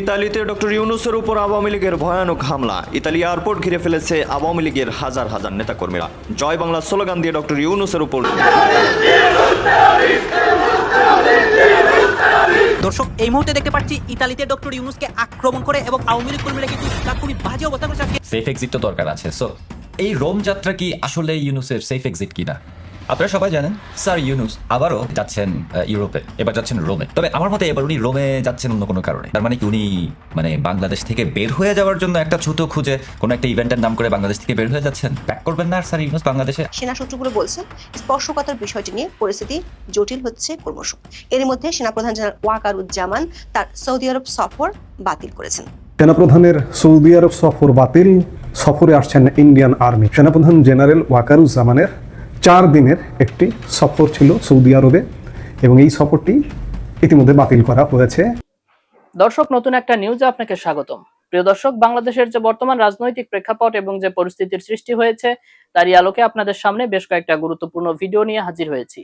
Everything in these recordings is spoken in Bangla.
ইতালিতে ডক্টর ইউনুসের উপর আওয়ামী লীগের ভয়ানক হামলা। ইতালি এয়ারপোর্ট ঘিরে ফেলেছে আওয়ামী লীগের হাজার হাজার নেতাকর্মীরা। জয় বাংলা স্লোগান দিয়ে ডক্টর ইউনুসের উপর দর্শক এই মুহূর্তে দেখতে পাচ্ছি ইতালিতে ডক্টর ইউনুসকে আক্রমণ করে এবং আওয়ামী লীগ কর্মীরা কিন্তু খুবই বাজে অবস্থা করেছে আজকে সেফ এক্সিট তো দরকার আছে। সো এই রোম যাত্রা কি আসলে ইউনুসের সেফ এক্সিট কিনা? আপনারা সবাই জানেন স্যার ইউনুস আবারও যাচ্ছেন ইউরোপে এবার যাচ্ছেন রোমে। তবে আমার মতে এবার উনি রোমে যাচ্ছেন অন্য কোনো কারণে। তার মানে কি উনি মানে বাংলাদেশ থেকে বের হয়ে যাওয়ার জন্য একটা ছুতো খুঁজে কোনো একটা ইভেন্টের নাম করে বাংলাদেশ থেকে বের হয়ে যাচ্ছেন? ব্যাক করবেন না আর স্যার ইউনুস বাংলাদেশে? সেনা সূত্রগুলো বলছে স্পর্শকাতর বিষয়টি নিয়ে পরিস্থিতি জটিল হচ্ছে ক্রমশ। এর মধ্যে সেনাপ্রধান জেনারেল ওয়াকারুজ্জামান তার সৌদি আরব সফর বাতিল করেছেন। সেনাপ্রধানের সৌদি আরব সফর বাতিল সফরে আসছেন ইন্ডিয়ান আর্মি। সেনাপ্রধান জেনারেল ওয়াকারুজ্জামানের চার দিনের একটি সফর ছিল সৌদি আরবে এবং এই সফরটি ইতিমধ্যে বাতিল করা হয়েছে। দর্শক, নতুন একটা নিউজে আপনাকে স্বাগতম। প্রিয় দর্শক, বাংলাদেশের যে বর্তমান রাজনৈতিক প্রেক্ষাপট এবং যে পরিস্থিতির সৃষ্টি হয়েছে তারই আলোকে আপনাদের সামনে বেশ কয়েকটা গুরুত্বপূর্ণ ভিডিও নিয়ে হাজির হয়েছি।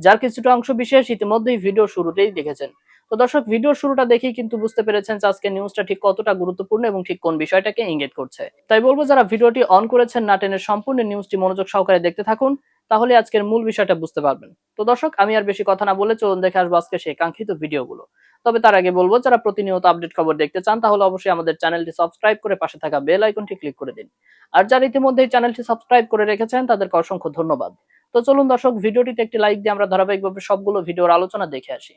যার কিছুটা অংশ বিশেষ ইতিমধ্যেই ভিডিও শুরুতেই দেখেছেন। তো দর্শক ভিডিও শুরুটা দেখেই কিন্তু বুঝতে পেরেছেন যে আজকে নিউজটা ঠিক কতটা গুরুত্বপূর্ণ এবং ঠিক কোন বিষয়টাকে ইঙ্গিত করছে। তাই বলব, যারা ভিডিওটি অন করেছেন, না টেনের সম্পূর্ণ নিউজটি মনোযোগ সহকারে দেখতে থাকুন। তাহলে আজকের মূল বিষয়টা বুঝতে পারবেন। তো দর্শক, আমি আর বেশি কথা না বলে চলুন দেখে আসব আজকে সেই কাঙ্ক্ষিত ভিডিওগুলো। তবে তার আগে বলব, যারা প্রতিনিয়ত আপডেট খবর দেখতে চান, তাহলে অবশ্যই আমাদের চ্যানেলটি সাবস্ক্রাইব করে পাশে থাকা বেল আইকনটি ক্লিক করে দিন। আর যারা ইতিমধ্যে চ্যানেলটি সাবস্ক্রাইব করে রেখেছেন, তাদেরকে অসংখ্য ধন্যবাদ। তো চলুন দর্শক, ভিডিওটিতে একটি লাইক দিয়ে আমরা ধারাবাহিকভাবে সবগুলো ভিডিওর আলোচনা দেখে আসি।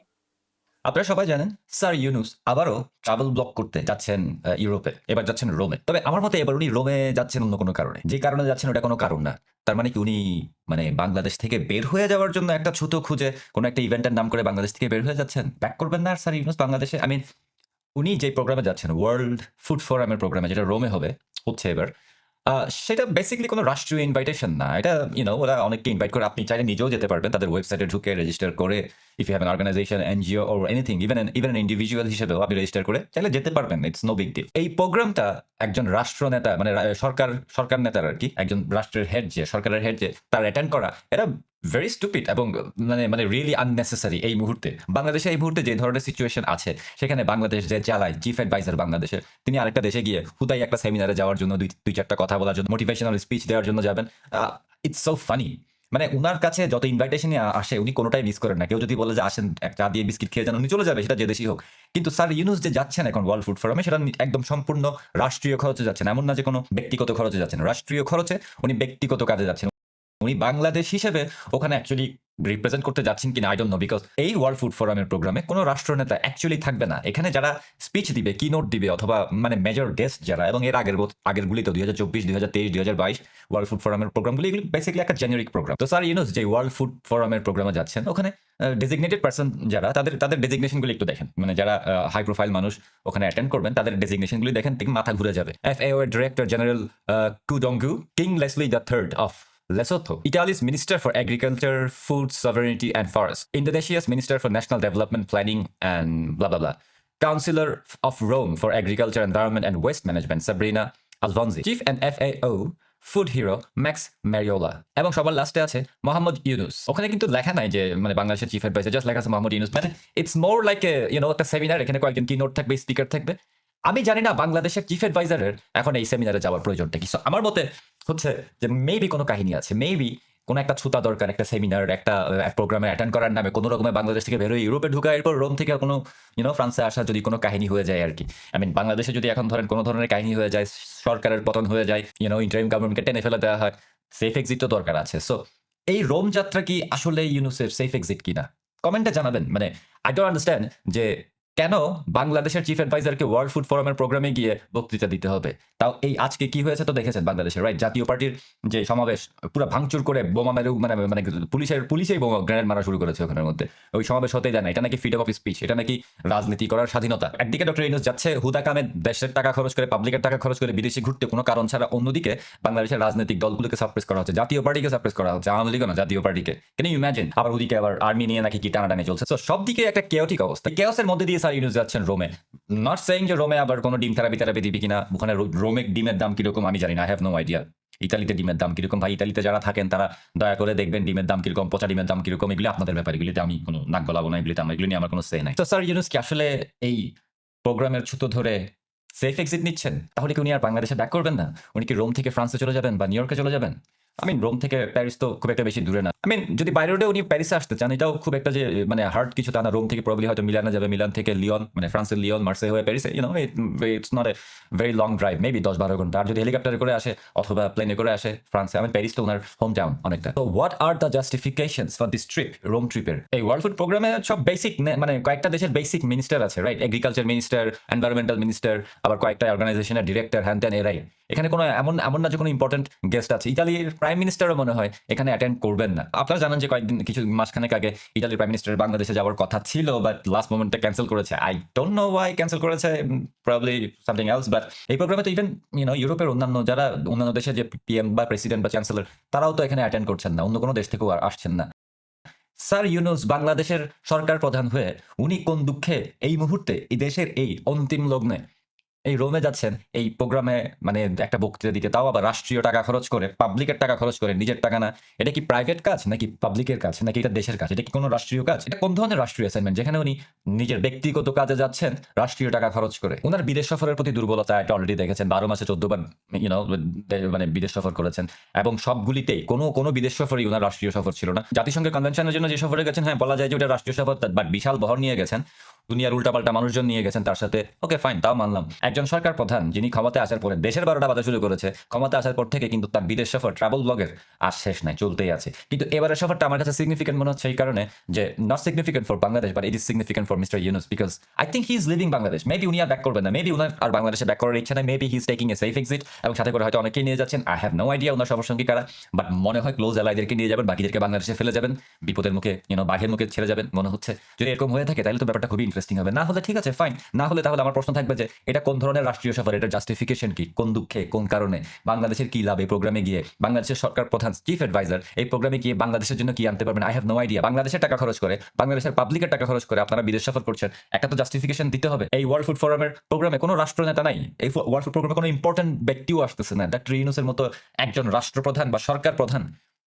আপনারা সবাই জানেন, স্যার ইউনুস আবারও ট্রাভেল ব্লক করতে যাচ্ছেন ইউরোপে, এবার যাচ্ছেন রোমে। তবে আমার মতে এবার উনি রোমে যাচ্ছেন অন্য কোনো কারণে। যে কারণে যাচ্ছেন ওটা কোনো কারণ না। তার মানে কি উনি মানে বাংলাদেশ থেকে বের হয়ে যাওয়ার জন্য একটা ছুতো খুঁজে, কোনো একটা ইভেন্টের নাম করে বাংলাদেশ থেকে বের হয়ে যাচ্ছেন? ব্যাক করবেন না স্যার ইউনুস বাংলাদেশে? আই মিন উনি যে প্রোগ্রামে যাচ্ছেন ওয়ার্ল্ড ফুড ফোরামের প্রোগ্রামে যেটা রোমে হবে, হচ্ছে এবার সেটা বেসিক্যালি কোনো রাষ্ট্রীয় ইনভাইটেশন না। এটা ইউনো ওরা অনেককে ইনভাইট করে। আপনি চাইলে নিজেও যেতে পারবেন, তাদের ওয়েবসাইটে ঢুকে রেজিস্টার করে if you have an organisation NGO or anything even even individual হিসেবেও আপনি রেজিস্টার করে চাইলে যেতে পারবেন ইটস নো বিগ ডিল এই প্রোগ্রামটা একজন রাষ্ট্র নেতা মানে সরকার সরকার নেতার আর কি, একজন রাষ্ট্রের হেড যে, সরকারের হেড যে, তার অ্যাটেন্ড করা এটা ভেরি স্টুপিড এবং মানে মানে রিয়েলি আননেসেসারি এই মুহূর্তে। বাংলাদেশে এই মুহূর্তে যে ধরনের সিচুয়েশন আছে, সেখানে বাংলাদেশ যে চালায় চিফ অ্যাডভাইজার বাংলাদেশের, তিনি আরেকটা দেশে গিয়ে হুদাই একটা সেমিনারে যাওয়ার জন্য দুই দুই, চারটা কথা বলার জন্য মোটিভেশনাল স্পিচ দেওয়ার জন্য যাবেন। ইটস সো ফানি মানে উনার কাছে যত ইনভাইটেশনই আসে, উনি কোনোটাই মিস করেন না। কেউ যদি বলে যে, আসেন চা দিয়ে বিস্কিট খেয়ে যান, উনি চলে যাবে, সেটা যে দেশই হোক। কিন্তু স্যার ইউনুস যে যাচ্ছেন এখন ওয়ার্ল্ড ফুড ফোরামে সেটা একদম সম্পূর্ণ রাষ্ট্রীয় খরচে যাচ্ছেন। এমন না যে কোনো ব্যক্তিগত খরচে যাচ্ছেন। রাষ্ট্রীয় খরচে উনি ব্যক্তিগত কাজে যাচ্ছেন। উনি বাংলাদেশ হিসেবে ওখানে অ্যাকচুয়ালি রিপ্রেজেন্ট করতে যাচ্ছেন কিনা আই নো বিকজ এই ওয়ার্ল্ড ফুড ফোরামের প্রোগ্রামে কোনো রাষ্ট্রনেতা অ্যাকচুয়ালি থাকবে না। এখানে যারা স্পিচ দিবে কি নোট দিবে, অথবা মানে মেজর গেস্ট যারা, এবং এর আগের বছ- আগের গুলি তো দুই হাজার চব্বিশ দুই হাজার তেইশ দুই হাজার বাইশ ওয়ার্ল্ড ফুড ফোরামের প্রোগ্রামগুলি এগুলি বেসিক্যালি একটা জেনারিক প্রোগ্রাম তো স্যার ইউনুস, যে ওয়ার্ল্ড ফুড ফোরামের প্রোগ্রামে যাচ্ছেন, ওখানে ডেজিগনেটেড পার্সন যারা, তাদের তাদের ডেজিগনেশনগুলি একটু দেখেন। মানে যারা হাই প্রোফাইল মানুষ ওখানে অ্যাটেন্ড করবেন, তাদের ডেজিগনেশনগুলি দেখেন, ঠিক মাথা ঘুরে যাবে। F A director general Qu Dongyu king Leslie the third of Lesotho, Italy's Minister for Agriculture, Food Sovereignty and Forests, Indonesia's Minister for National Development Planning and blah blah blah, Councillor of Rome for Agriculture, Environment and Waste Management, Sabrina Alfonsi, Chief and FAO, food hero Max Mariola এবং সবার লাস্টে আছে মোহাম্মদ ইউনুস ওখানে কিন্তু লেখা নাই যে মানে বাংলাদেশের চিফ অ্যাডভাইজার জাস্ট লেখা আছে মোহাম্মদ ইউনুস মানে it's more like you know একটা সেমিনার এখানে কয়েকজন কি নোট থাকবে স্পিকার থাকবে আমি জানি না বাংলাদেশের চিফ অ্যাডভাইজারের এখন এই সেমিনারে যাওয়ার প্রয়োজনটা কি। আমার মতে হচ্ছে যে মেবি কোনো কাহিনী আছে মেবি কোনো একটা ছুতা দরকার, একটা সেমিনার একটা প্রোগ্রামে অ্যাটেন্ড করার নামে কোনো রকমে বাংলাদেশ থেকে বেরোয়, ইউরোপে ঢুকা, এরপর রোম থেকে কোনো ইউনো ফ্রান্সে আসা যদি কোনো কাহিনী হয়ে যায় আর কি আই মিন বাংলাদেশে যদি এখন ধরেন কোনো ধরনের কাহিনী হয়ে যায়, সরকারের পতন হয়ে যায় ইউনো ইন্টারিম গভর্নমেন্টকে টেনে ফেলে দেওয়া হয় সেফ এক্সিট তো দরকার আছে। সো এই রোম যাত্রা কি আসলে ইউনুসের সেফ এক্সিট কিনা? কমেন্টে জানাবেন। মানে আই ডোন্ট আন্ডারস্ট্যান্ড যে কেন বাংলাদেশের চিফ অ্যাডভাইজারকে ওয়ার্ল্ড ফুড ফোরামের প্রোগ্রামে গিয়ে বক্তৃতা দিতে হবে? তাও এই আজকে কি হয়েছে তো দেখেছেন বাংলাদেশে রাইট জাতীয় পার্টির যে সমাবেশ, পুরো ভাঙচুর করে বোমা মেরে মানে মানে পুলিশের, পুলিশেই বোমা গ্রেনেড মারা শুরু করেছে ওখানের মধ্যে। ওই সমাবেশ হতে দেয় না, এটা নাকি ফ্রিডম অফ স্পিচ এটা নাকি রাজনীতি করার স্বাধীনতা। একদিকে ডক্টর ইনুস যাচ্ছে, হুদা কামে দেশের টাকা খরচ করে পাবলিকের টাকা খরচ করে বিদেশে ঘুরতে, কোনো কারণ ছাড়া অন্যদিকে বাংলাদেশের রাজনৈতিক দলগুলোকে সাপ্রেস করা হচ্ছে, জাতীয় পার্টিকে সাপ্রেস করা হচ্ছে, আওয়ামী লীগও না, জাতীয় পার্টিকে। কেন ইমাজিন আবার ওদিকে আবার আর্মি নিয়ে নাকি কি টানাটানি চলছে? তো সব দিকে একটা কেওটিক অবস্থা। কেওসের মধ্যে দিয়ে স্যার ইউনুস যাচ্ছেন রোমে। নট সেইং যে রোমে আবার কোনো ডিম থেরাপি থেরাপি দিবি কিনা, ওখানে রোমে ডিমের দাম কীরকম আমি জানি না আই হ্যাভ নো আইডিয়া ইতালিতে ডিমের দাম কীরকম, ভাই ইতালিতে যারা থাকেন তারা দয়া করে দেখবেন ডিমের দাম কীরকম, পচা ডিমের দাম কীরকম, এগুলি আপনাদের ব্যাপার, এগুলিতে আমি কোনো নাক গলাবো না, এগুলিতে আমার এগুলি নিয়ে আমার কোনো সে নাই। তো স্যার ইউনুস কি আসলে এই প্রোগ্রামের ছুতো ধরে সেফ এক্সিট নিচ্ছেন? তাহলে কি উনি আর বাংলাদেশে ব্যাক করবেন না? উনি কি রোম থেকে ফ্রান্সে চলে যাবেন বা নিউ ইয়র্কে চলে যাবেন? আই মিন রোম থেকে প্যারিস তো খুব একটা বেশি দূরে না। আই মিন যদি বাইরে রোডে উনি প্যারিসে আসতে চান, এটাও খুব একটা যে মানে হার্ড কিছু তা না। রোম থেকে প্রবলি হয়তো মিলানে যাবে। মিলান থেকে লিওন মানে ফ্রান্সের লিওন মার্সে হয়ে প্যারিসে you know it's not a very long drive maybe দশ বারো ঘণ্টা। আর যদি হেলিকপ্টারে করে আসে, অথবা প্লেনে করে আসে ফ্রান্সে আমি প্যারিস তো ওনার হোম টাউন অনেকটা। তো what are the justifications for this trip Rome ট্রিপের এই ওয়ার্ল্ড ফুড প্রোগ্রামে সব বেসিক মানে কয়েকটা দেশের বেসিক মিনিস্টার আছে right agriculture minister environmental minister আবার কয়েকটা অর্গানাইজেশনের ডিরেক্টর হ্যান ত্যান এরাই। এখানে কোনো এমন এমন না যে কোনো ইম্পর্টেন্ট গেস্ট আছে। ইতালির প্রাইম মিনিস্টারও মনে হয় এখানে অ্যাটেন্ড করবেন না। আপনারা জানেন যে কয়েকদিন, কিছু মাসখানেক আগে ইতালির প্রাইম মিনিস্টার বাংলাদেশে যাওয়ার কথা ছিল বাট লাস্ট মোমেন্টে ক্যান্সেল করেছে। I don't know why cancel করেছে প্রবলি সামথিং এলস বাট এই প্রোগ্রামে তো ইভেন ইউনো ইউরোপের অন্যান্য যারা, অন্যান্য দেশে যে পিএম বা প্রেসিডেন্ট বা চ্যান্সেলর তারাও তো এখানে অ্যাটেন্ড করছেন না, অন্য কোনো দেশ থেকেও আসছেন না। স্যার ইউনুস বাংলাদেশের সরকার প্রধান হয়ে উনি কোন দুঃখে এই মুহূর্তে এই দেশের এই অন্তিম লগ্নে এই রোমে যাচ্ছেন, এই প্রোগ্রামে মানে একটা বক্তৃতা দিতে, তাও আবার রাষ্ট্রীয় টাকা খরচ করে পাবলিকের টাকা খরচ করে, নিজের টাকা না। এটা কি প্রাইভেট কাজ নাকি পাবলিকের কাজ? নাকি এটা দেশের কাজ? এটা কি কোনো রাষ্ট্রীয় কাজ? এটা কোন ধরনের রাষ্ট্রীয় অ্যাসাইনমেন্ট যেখানে উনি নিজের ব্যক্তিগত কাজে যাচ্ছেন, রাষ্ট্রীয় টাকা খরচ করে। ওনার বিদেশ সফরের প্রতি দুর্বলতা এটা অলরেডি দেখেছেন, বারো মাসে চোদ্দ বার ইউনো মানে বিদেশ সফর করেছেন। এবং সবগুলিতেই কোনো কোনো বিদেশ সফরই ওনার রাষ্ট্রীয় সফর ছিল না। জাতিসংঘের কনভেনশনের জন্য যে সফরে গেছেন হ্যাঁ বলা যায় যে ওটা রাষ্ট্রীয় সফর বাট বিশাল বহর নিয়ে গেছেন। দুনিয়ার উল্টাপাল্টা মানুষজন নিয়ে গেছেন, তার সাথে ওকে ফাইন তাও মানলাম। একজন সরকার প্রধান যিনি ক্ষমতায় আসার পরে দেশের বারোটা বাজা শুরু করেছে ক্ষমতা আসার পর থেকে কিন্তু তার বিদেশ সফর ট্রাভেল ব্লগের আর শেষ নাই, চলতেই আছে। কিন্তু এবারের সফরটা আমার কাছে সিগনিফিকেন্ট মনে হচ্ছে এই কারণে যে not significant for Bangladesh but it is significant for mister Yunus because I think he is leaving Bangladesh maybe উনি আর ব্যাক করবেন না মেবি উনার আর বাংলাদেশে ব্যাক করার ইচ্ছা নেই maybe he is taking a safe exit এবং সাথে করে হয়তো অনেকেই নিয়ে যাচ্ছেন। আই হ্যাভ নো আইডিয়া ওনার সবার সঙ্গে কারা বাট মনে হয় ক্লোজ অ্যালাইদেরকে নিয়ে যাবেন, বাকিদেরকে বাংলাদেশে ফেলে যাবেন, বিপদের মুখে ইউনো বাঘের মুখে ছেড়ে যাবেন, মনে হচ্ছে। যদি এরকম হয়ে থাকে, তাহলে তো ব্যাপারটা খুবই ইন্টারেস্টিং হবে। না হলে ঠিক আছে ফাইন না হলে তাহলে আমার প্রশ্ন থাকবে যে এটা কোন ধরনের রাষ্ট্রীয় সফর এটা জাস্টিফিকেশন কি? কোন দুঃখে, কোন কারণে? বাংলাদেশের কি লাভ এই প্রোগ্রামে গিয়ে? বাংলাদেশের সরকার প্রধান চিফ অ্যাডভাইজার এই প্রোগ্রামে গিয়ে বাংলাদেশের জন্য কি আনতে পারবেন? আই হ্যাভ নো আইডিয়া বাংলাদেশের টাকা খরচ করে, বাংলাদেশের পাবলিকের টাকা খরচ করে আপনারা বিদেশ সফর করছেন। একটা তো জাস্টিফিকেশন দিতে হবে। এই ওয়ার্ল্ড ফুড ফোরামের প্রোগ্রামে কোনো রাষ্ট্রনেতা নাই। এই ওয়ার্ল্ড ফুড প্রোগ্রামে কোনো ইম্পর্টেন্ট ব্যক্তিও আসতেছে না। ডাক্তার ইউনুসের মতো একজন রাষ্ট্রপ্রধান বা সরকার প্রধান।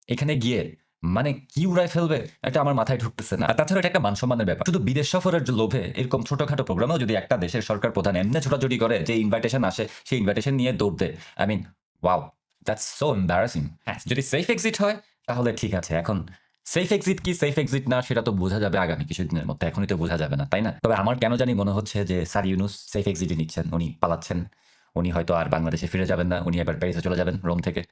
এখানে গিয়ে মানে কি উড়ায় ফেলবে? এটা আমার মাথায় ঢুকতেছে না। আর তাছাড়া এটা একটা মানসম্মানের ব্যাপার। শুধু বিদেশ সফরের লোভে এরকম ছোটখাটো প্রোগ্রামেও যদি একটা দেশের সরকার প্রধান এমনি ছোটাছুটি করে যে ইনভাইটেশন আসে সেই ইনভাইটেশন নিয়ে দৌড় দেয়। I mean wow that's so embarrassing হ্যাঁ যদি সেফ এক্সিট হয় তাহলে ঠিক আছে। এখন সেফ এক্সিট কি সেফ এক্সিট না সেটা তো বোঝা যাবে আগামী কিছুদিনের মধ্যে। এখনই তো বোঝা যাবে না তাই না? তবে আমার কেন জানি মনে হচ্ছে যে স্যার ইউনুস সেফ এক্সিটই নিচ্ছেন। উনি পালাচ্ছেন। উনি হয়তো আর বাংলাদেশে ফিরে যাবেন না। উনি এবার প্যারিসে চলে যাবেন রোম থেকে।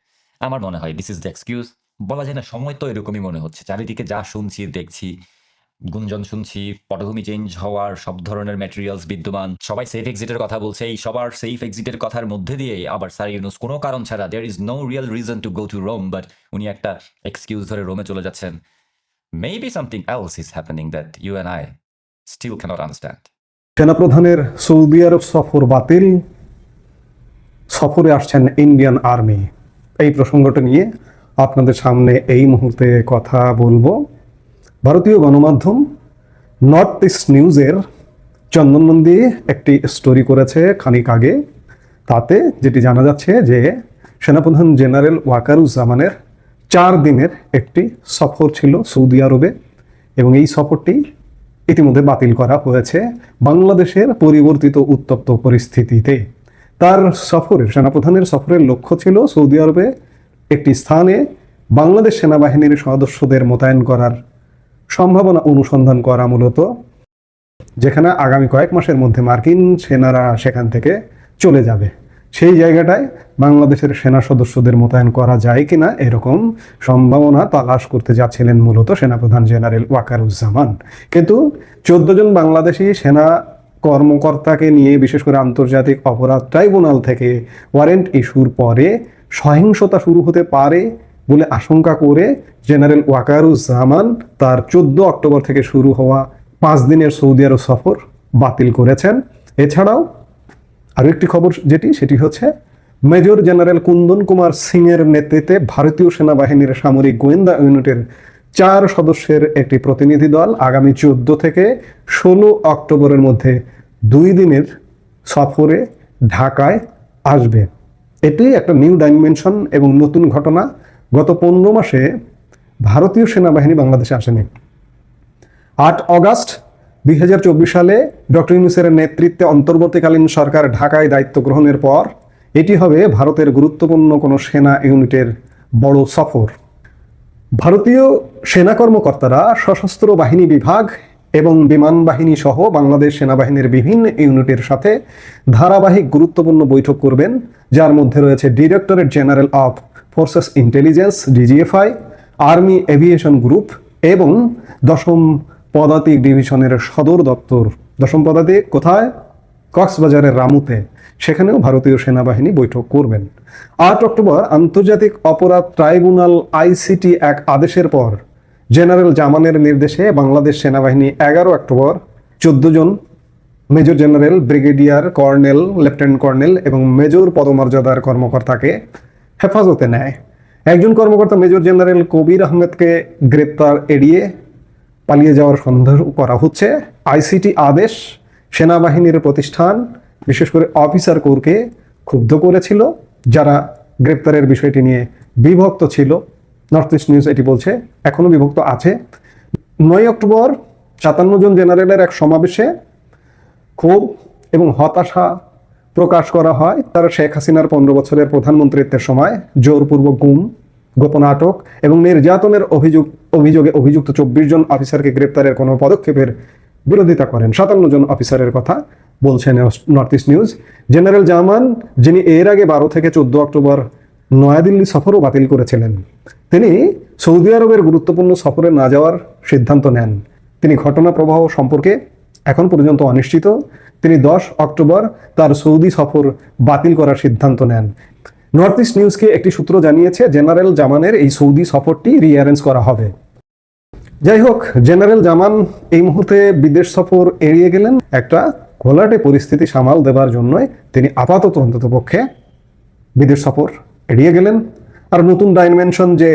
আমার মনে হয় দিস ইজ দ্য এক্সকিউজ বলা যায় না, সময় তো এরকমই মনে হচ্ছে। চারিদিকে যা শুনছি, দেখছি, গুঞ্জন শুনছি, পটভূমি চেঞ্জ হওয়ার, সব ধরনের ম্যাটেরিয়ালস বিদ্যমান, সবাই সেফ এক্সিটের কথা বলছে। এই সবার সেফ এক্সিটের কথার মধ্যে দিয়ে আবার স্যার ইউনুস কোনো কারণ ছাড়া there is no real reason to go to Rome but উনি একটা এক্সকিউজ ধরে রোমে চলে যাচ্ছেন। Maybe something else is happening that you and I still can't understand সেনাপ্রধানের সৌদি আরব সফর বাতিল। সফরে আসছেন ইন্ডিয়ান আর্মি এই প্রসঙ্গটা নিয়ে আপনাদের সামনে এই মুহূর্তে কথা বলব। ভারতীয় গণমাধ্যম নর্থ ইস্ট নিউজের চন্দন নন্দী একটি স্টোরি করেছে খানিক আগে। তাতে যেটি জানা যাচ্ছে যে সেনাপ্রধান জেনারেল ওয়াকারুজ্জামানের চার দিনের একটি সফর ছিল সৌদি আরবে এবং এই সফরটি ইতিমধ্যে বাতিল করা হয়েছে বাংলাদেশের পরিবর্তিত উত্তপ্ত পরিস্থিতিতে। তার সফরের, সেনাপ্রধানের সফরের লক্ষ্য ছিল সৌদি আরবে একটি স্থানে বাংলাদেশ সেনাবাহিনীর সদস্যদের মোতায়েন করার সম্ভাবনা অনুসন্ধান করা মূলত, যেখানে আগামী কয়েক মাসের মধ্যে মার্কিন সেনারা সেখান থেকে চলে যাবে। সেই জায়গাটায় বাংলাদেশের সেনা সদস্যদের মোতায়েন করা যায় কিনা এরকম সম্ভাবনা তালাশ করতে যাচ্ছিলেন মূলত সেনাপ্রধান জেনারেল ওয়াকারুজ্জামান। কিন্তু চোদ্দ জন বাংলাদেশি সেনা কর্মকর্তাকে নিয়ে, বিশেষ করে আন্তর্জাতিক অপরাধ ট্রাইব্যুনাল থেকে ওয়ারেন্ট ইস্যুর পরে সহিংসতা শুরু হতে পারে বলে আশঙ্কা করে জেনারেল ওয়াকারুজ্জামান তার চোদ্দ অক্টোবর থেকে শুরু হওয়া পাঁচ দিনের সৌদি আরব সফর বাতিল করেছেন। এছাড়াও আরও একটি খবর যেটি, সেটি হচ্ছে মেজর জেনারেল কুন্দন কুমার সিং এর নেতৃত্বে ভারতীয় সেনাবাহিনীর সামরিক গোয়েন্দা ইউনিটের চার সদস্যের একটি প্রতিনিধি দল আগামী চোদ্দ থেকে ষোলো অক্টোবরের মধ্যে দুই দিনের সফরে ঢাকায় আসবে। এটি একটা নিউ ডাইমেনশন এবং নতুন ঘটনা গত পনেরো মাসে ভারতীয় সেনাবাহিনী বাংলাদেশে আসেনি। আট অগাস্ট দুই হাজার চব্বিশ সালে ডক্টর ইউনুসের নেতৃত্বে অন্তর্বর্তীকালীন সরকার ঢাকায় দায়িত্ব গ্রহণের পর এটি হবে ভারতের গুরুত্বপূর্ণ কোনো সেনা ইউনিটের বড় সফর। ভারতীয় সেনা কর্মকর্তারা সশস্ত্র বাহিনী বিভাগ এবং বিমান বাহিনী সহ বাংলাদেশ সেনাবাহিনীর বিভিন্ন ইউনিটের সাথে ধারাবাহিক গুরুত্বপূর্ণ বৈঠক করবেন, যার মধ্যে রয়েছে directorate general of forces intelligence, DGFI, army aviation group এবং দশম পদাতিক ডিভিশনের সদর দপ্তর। দশম পদাতিক কোথায়? কক্সবাজারের রামুতে। সেখানেও ভারতীয় সেনাবাহিনী বৈঠক করবেন। আট অক্টোবর আন্তর্জাতিক অপরাধ ট্রাইব্যুনাল আইসিটি এক আদেশের পর জেনারেল জামানের নির্দেশে বাংলাদেশ সেনাবাহিনী এগারো অক্টোবর চোদ্দ জন major general, brigadier colonel, lieutenant colonel এবং মেজর পদমর্যাদার কর্মকর্তাকে হেফাজতে নেয়। একজন কর্মকর্তা মেজর জেনারেল কবির আহমেদকে গ্রেপ্তার এড়িয়ে পালিয়ে যাওয়ার সন্দেহ করা হচ্ছে। আইসিটি আদেশ সেনাবাহিনীর প্রতিষ্ঠান, বিশেষ করে অফিসার কোরকে ক্ষুব্ধ করেছিল, যারা গ্রেপ্তারের বিষয়টি নিয়ে বিভক্ত ছিল। নর্থ ইস্ট নিউজ এটি বলছে, এখনও বিভক্ত আছে। নয় অক্টোবর সাতান্ন জন জেনারেলের এক সমাবেশে ক্ষোভ এবং হতাশা প্রকাশ করা হয়। তারা শেখ হাসিনার পনেরো বছরের প্রধানমন্ত্রিত্বের সময় জোরপূর্বক গুম গোপন আটক এবং নির্যাতনের অভিযোগ অভিযোগে অভিযুক্ত চব্বিশ জন অফিসারকে গ্রেপ্তারের কোনো পদক্ষেপের বিরোধিতা করেন। সাতান্ন জন অফিসারের কথা বলছে North East News general Zaman, যিনি এর আগে বারো থেকে চোদ্দ অক্টোবর নয়াদিল্লি সফরও বাতিল করেছিলেন। তিনি সৌদি আরবের গুরুত্বপূর্ণ সফরে না যাওয়ার সিদ্ধান্ত নেন। তিনি ঘটনা প্রবাহ সম্পর্কে এখন পর্যন্ত অনিশ্চিত। তিনি দশ অক্টোবর তার সৌদি সফর বাতিল করার সিদ্ধান্ত নেন। নর্থ ইস্ট নিউজকে একটি সূত্র জানিয়েছে, জেনারেল জামানের এই সৌদি সফরটি রিঅ্যারেঞ্জ করা হবে। যাই হোক, জেনারেল জামান এই মুহূর্তে বিদেশ সফর এড়িয়ে গেলেন। একটা ঘোলাটে পরিস্থিতি সামাল দেবার জন্যই তিনি আপাতত অন্তত পক্ষে বিদেশ সফর এড়িয়ে গেলেন। আর নতুন ডাইমেনশন যে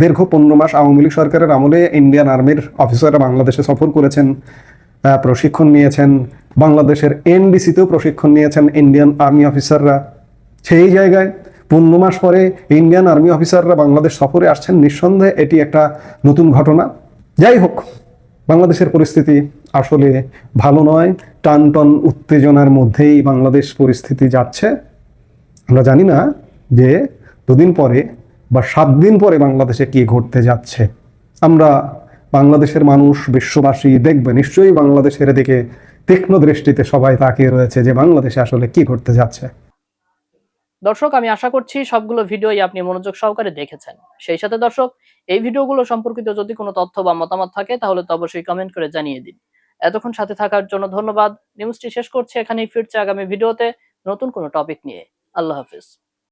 দীর্ঘ পনেরো মাস আওয়ামী লীগ সরকারের আমলে ইন্ডিয়ান আর্মির অফিসাররা বাংলাদেশে সফর করেছেন প্রশিক্ষণ নিয়েছেন, বাংলাদেশের এনডিসিতেও প্রশিক্ষণ নিয়েছেন ইন্ডিয়ান আর্মি অফিসাররা সেই জায়গায় পনেরো মাস পরে ইন্ডিয়ান আর্মি অফিসাররা বাংলাদেশ সফরে আসছেন, নিঃসন্দেহে এটি একটা নতুন ঘটনা। যাই হোক, বাংলাদেশের পরিস্থিতি আসলে ভালো নয় টান টন উত্তেজনার মধ্যেই বাংলাদেশ পরিস্থিতি যাচ্ছে। আমরা জানি না যে দুদিন পরে বা সাত দিন পরে বাংলাদেশে কি ঘটতে যাচ্ছে? আমরা বাংলাদেশের মানুষ, বিশ্ববাসী দেখবে, নিশ্চয়ই বাংলাদেশের দিকে তীক্ষ্ণ দৃষ্টিতে সবাই তাকিয়ে রয়েছে যে বাংলাদেশে আসলে কি ঘটতে যাচ্ছে। দর্শক, আমি আশা করছি সবগুলো ভিডিওই আপনি মনোযোগ সহকারে দেখেছেন। সেই সাথে দর্শক, এই ভিডিওগুলো সম্পর্কিত যদি কোনো তথ্য বা মতামত থাকে, তাহলে তো অবশ্যই কমেন্ট করে জানিয়ে দিন। এতক্ষণ সাথে থাকার জন্য ধন্যবাদ। নিউজটি শেষ করছি, এখানেই ফিরছে আগামী ভিডিওতে নতুন কোনো টপিক নিয়ে। আল্লাহ হাফিজ।